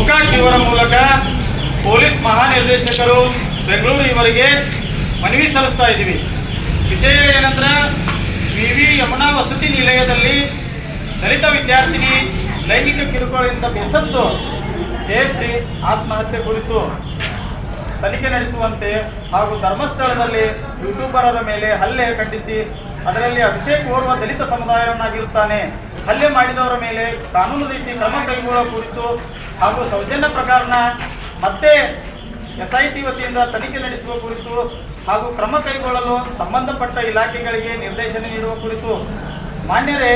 ಗೋಕಾಕ್ ಇವರ ಮೂಲಕ ಪೊಲೀಸ್ ಮಹಾನಿರ್ದೇಶಕರು ಬೆಂಗಳೂರು ಇವರಿಗೆ ಮನವಿ ಸಲ್ಲಿಸ್ತಾ ಇದ್ದೀವಿ. ವಿಷಯ ಏನಂದ್ರೆ ವಿ ವಿ ಯಮುನಾ ವಸತಿ ನಿಲಯದಲ್ಲಿ ದಲಿತ ವಿದ್ಯಾರ್ಥಿನಿ ಲೈಂಗಿಕ ಕಿರುಕುಳದಿಂದ ಬೆಸತ್ತು ಜಯಶ್ರೀ ಆತ್ಮಹತ್ಯೆ ಕುರಿತು ತನಿಖೆ ನಡೆಸುವಂತೆ ಹಾಗೂ ಧರ್ಮಸ್ಥಳದಲ್ಲಿ ಯೂಟ್ಯೂಬರರ ಮೇಲೆ ಹಲ್ಲೆ ಖಂಡಿಸಿ ಅದರಲ್ಲಿ ಅಭಿಷೇಕ್ ಓರ್ವ ದಲಿತ ಸಮುದಾಯವನ್ನಾಗಿರುತ್ತಾನೆ ಹಲ್ಲೆ ಮಾಡಿದವರ ಮೇಲೆ ಕಾನೂನು ರೀತಿ ಕ್ರಮ ಕೈಗೊಳ್ಳುವ ಕುರಿತು ಹಾಗೂ ಸೌಜನ್ಯ ಪ್ರಕರಣ ಮತ್ತೆ ಎಸ್ಐಟಿ ವತಿಯಿಂದ ತನಿಖೆ ನಡೆಸುವ ಕುರಿತು ಹಾಗೂ ಕ್ರಮ ಕೈಗೊಳ್ಳಲು ಸಂಬಂಧಪಟ್ಟ ಇಲಾಖೆಗಳಿಗೆ ನಿರ್ದೇಶನ ನೀಡುವ ಕುರಿತು ಮಾನ್ಯರೇ,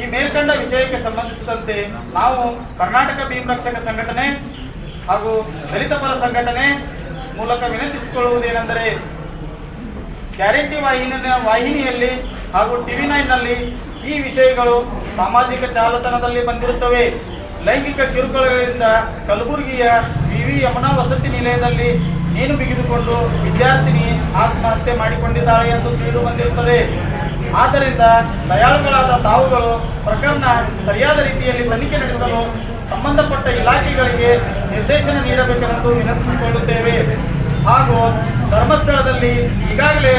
ಈ ಮೇಲ್ಕಂಡ ವಿಷಯಕ್ಕೆ ಸಂಬಂಧಿಸಿದಂತೆ ನಾವು ಕರ್ನಾಟಕ ಭೀಮ್ ರಕ್ಷಕ ಸಂಘಟನೆ ಹಾಗೂ ದಲಿತ ಪರ ಸಂಘಟನೆ ಮೂಲಕ ವಿನಂತಿಸಿಕೊಳ್ಳುವುದೇನೆಂದರೆ, ಗ್ಯಾರಂಟಿ ವಾಹಿನಿಯ ವಾಹಿನಿಯಲ್ಲಿ ಹಾಗೂ ಟಿವಿ ನೈನ್ನಲ್ಲಿ ಈ ವಿಷಯಗಳು ಸಾಮಾಜಿಕ ಜಾಲತಾಣದಲ್ಲಿ ಬಂದಿರುತ್ತವೆ. ಲೈಂಗಿಕ ಕಿರುಕುಳಗಳಿಂದ ಕಲಬುರಗಿಯ ವಿವಿ ಯಮುನಾ ವಸತಿ ನಿಲಯದಲ್ಲಿ ನೀನು ಬಿಗಿದುಕೊಂಡು ವಿದ್ಯಾರ್ಥಿನಿ ಆತ್ಮಹತ್ಯೆ ಮಾಡಿಕೊಂಡಿದ್ದಾಳೆ ಎಂದು ತಿಳಿದು ಬಂದಿರುತ್ತದೆ. ಆದ್ದರಿಂದ ದಯಾಳುಗಳಾದ ತಾವುಗಳು ಪ್ರಕರಣ ಸರಿಯಾದ ರೀತಿಯಲ್ಲಿ ತನಿಖೆ ನಡೆಸಲು ಸಂಬಂಧಪಟ್ಟ ಇಲಾಖೆಗಳಿಗೆ ನಿರ್ದೇಶನ ನೀಡಬೇಕೆಂದು ವಿನಂತಿಸಿಕೊಳ್ಳುತ್ತೇವೆ. ಹಾಗೂ ಧರ್ಮಸ್ಥಳದಲ್ಲಿ ಈಗಾಗಲೇ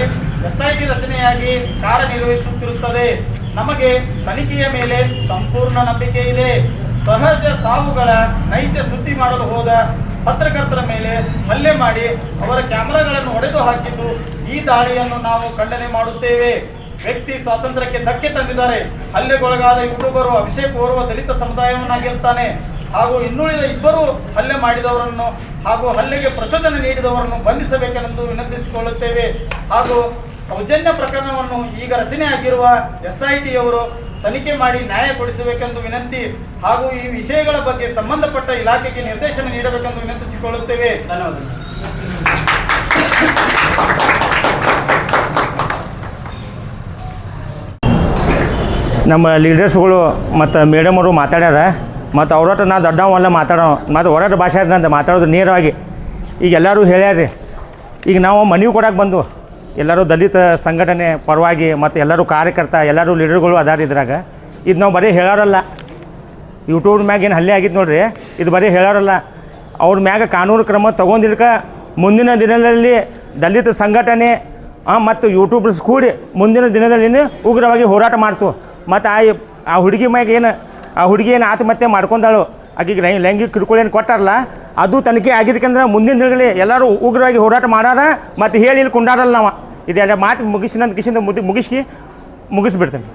ಎಸ್ಐಟಿ ರಚನೆಯಾಗಿ ಕಾರ್ಯನಿರ್ವಹಿಸುತ್ತಿರುತ್ತದೆ. ನಮಗೆ ತನಿಖೆಯ ಮೇಲೆ ಸಂಪೂರ್ಣ ನಂಬಿಕೆ ಇದೆ. ಸಹಜ ಸಾವುಗಳ ನೈಜ ಸುದ್ದಿ ಮಾಡಲು ಹೋದ ಪತ್ರಕರ್ತರ ಮೇಲೆ ಹಲ್ಲೆ ಮಾಡಿ ಅವರ ಕ್ಯಾಮೆರಾಗಳನ್ನು ಒಡೆದು ಹಾಕಿದ್ದು ಈ ದಾಳಿಯನ್ನು ನಾವು ಖಂಡನೆ ಮಾಡುತ್ತೇವೆ. ವ್ಯಕ್ತಿ ಸ್ವಾತಂತ್ರ್ಯಕ್ಕೆ ಧಕ್ಕೆ ತಂದಿದ್ದಾರೆ. ಹಲ್ಲೆಗೊಳಗಾದ ಯೂಟ್ಯೂಬರು ಅಭಿಷೇಕ್ ಓರ್ವ ದಲಿತ ಸಮುದಾಯವನ್ನಾಗಿರ್ತಾನೆ. ಹಾಗೂ ಇನ್ನುಳಿದ ಇಬ್ಬರು ಹಲ್ಲೆ ಮಾಡಿದವರನ್ನು ಹಾಗೂ ಹಲ್ಲೆಗೆ ಪ್ರಚೋದನೆ ನೀಡಿದವರನ್ನು ಬಂಧಿಸಬೇಕೆಂದು ವಿನಂತಿಸಿಕೊಳ್ಳುತ್ತೇವೆ. ಹಾಗೂ ಸೌಜನ್ಯ ಪ್ರಕರಣವನ್ನು ಈಗ ರಚನೆ ಆಗಿರುವ ಎಸ್ ಐ ಟಿಯವರು ತನಿಖೆ ಮಾಡಿ ನ್ಯಾಯ ಕೊಡಿಸಬೇಕೆಂದು ವಿನಂತಿ ಹಾಗೂ ಈ ವಿಷಯಗಳ ಬಗ್ಗೆ ಸಂಬಂಧಪಟ್ಟ ಇಲಾಖೆಗೆ ನಿರ್ದೇಶನ ನೀಡಬೇಕೆಂದು ವಿನಂತಿಸಿಕೊಳ್ಳುತ್ತೇವೆ. ಧನ್ಯವಾದಗಳು. ನಮ್ಮ ಲೀಡರ್ಸ್ಗಳು ಮತ್ತು ಮೇಡಮರು ಮಾತಾಡ್ಯಾರ. ಮತ್ತು ಅವ್ರೊಟ್ಟು ನಾ ದೊಡ್ಡವಲ್ಲ ಮಾತಾಡೋ ಮತ್ತು ಹೊರಟ ಭಾಷೆ ಅಂತ ಮಾತಾಡೋದು ನೇರವಾಗಿ. ಈಗ ಎಲ್ಲರೂ ಹೇಳ್ಯಾರ್ರಿ. ಈಗ ನಾವು ಮನವಿ ಕೊಡಕ್ಕೆ ಬಂದು ಎಲ್ಲರೂ ದಲಿತ ಸಂಘಟನೆ ಪರವಾಗಿ ಮತ್ತು ಎಲ್ಲರೂ ಕಾರ್ಯಕರ್ತ, ಎಲ್ಲರೂ ಲೀಡರ್ಗಳು ಅದಾರ ಇದ್ರಾಗ. ಇದು ನಾವು ಬರೀ ಹೇಳೋರಲ್ಲ. ಯೂಟ್ಯೂಬ್ ಮ್ಯಾಗ ಏನು ಹಲ್ಲೆ ಆಗಿತ್ತು ನೋಡ್ರಿ. ಇದು ಬರೀ ಹೇಳೋರಲ್ಲ. ಅವ್ರ ಮ್ಯಾಗ ಕಾನೂನು ಕ್ರಮ ತೊಗೊಂಡಿಡ್ಕ ಮುಂದಿನ ದಿನದಲ್ಲಿ ದಲಿತ ಸಂಘಟನೆ ಮತ್ತು ಯೂಟ್ಯೂಬರ್ಸ್ ಕೂಡಿ ಮುಂದಿನ ದಿನದಲ್ಲಿ ಉಗ್ರವಾಗಿ ಹೋರಾಟ ಮಾಡ್ತು. ಮತ್ತು ಆ ಆ ಹುಡುಗಿ ಮ್ಯಾಗ ಏನು, ಆ ಹುಡುಗಿ ಏನು ಆತ್ಮಹತ್ಯೆ ಮಾಡ್ಕೊಂಡಾಳು. ಆಕೆಗೆ ಲೈ ಲೈಂಗಿಕ ಕಿರುಕುಳ ಏನು ಕೊಟ್ಟಾರಲ್ಲ, ಅದು ತನಿಖೆ ಆಗಿದ್ದಕ್ಕಂದ್ರೆ ಮುಂದಿನ ದಿನಗಳಲ್ಲಿ ಎಲ್ಲರೂ ಉಗ್ರವಾಗಿ ಹೋರಾಟ ಮಾಡಾರ, ಮತ್ತು ಹೇಳಿ ಇಲ್ಲಿ ಕುಂಡಾರಲ್ಲ ನಾವು. ಇದೆಲ್ಲ ಮಾತು ಮುಗಿಸಿನ ಕಿಶಿಂದ ಮುಗಿ ಮುಗಿಸಿ ಮುಗಿಸ್ಬಿಡ್ತೇನೆ.